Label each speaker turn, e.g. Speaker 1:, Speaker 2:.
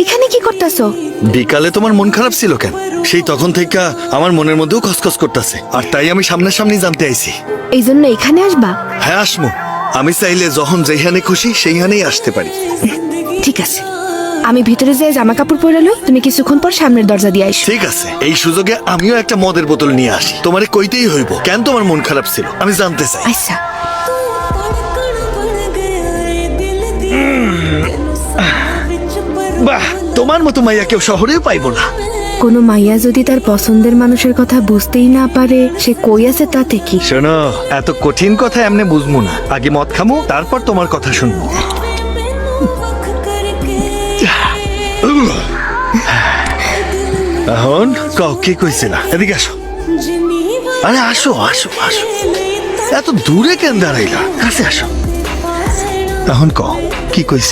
Speaker 1: এইখানে কি করতেছো?
Speaker 2: বিকালে তোমার মন খারাপ ছিল কেন? সেই তখন থেকে আমার মনের মধ্যেও খসখস করতেছে। আর তাই আমি সামনাসামনি জানতে আইছি।
Speaker 1: এই জন্য এখানে আসবা?
Speaker 2: হ্যাঁ আসমু। আমি চাইলে যখন যেখানে খুশি সেইখানেই আসতে পারি।
Speaker 1: ঠিক আছে। আমি ভিতরে যাই জামা কাপড় পরে লই তুমি কিছুক্ষণ পর সামনের দরজা দিয়ে আইসো।
Speaker 2: ঠিক আছে। এই সুযোগে আমিও একটা মদের বোতল নিয়ে আসি। তোমারে কইতেই হইব কেন তোমার মন খারাপ ছিল? আমি জানতে চাই।
Speaker 1: আচ্ছা।
Speaker 2: বাহ তোমার মতো মাইয়া কেউ শহরেও পাইবো না।
Speaker 1: কোনো মাইয়া যদি তার পছন্দের মানুষের কথা বুঝতেই না পারে সে কই আছে তাতে কি?
Speaker 2: শোনো এত কঠিন কথা এমনি বুঝব না। আগে মদ খামো তারপর তোমার কথা শুনব। এখন কও কি কইছিলা? এদিকে আসো। আরে আসো আসো আসো। এত দূরে কেন দাঁড়াইলা? কাছে আসো। এখন কও কি কইছি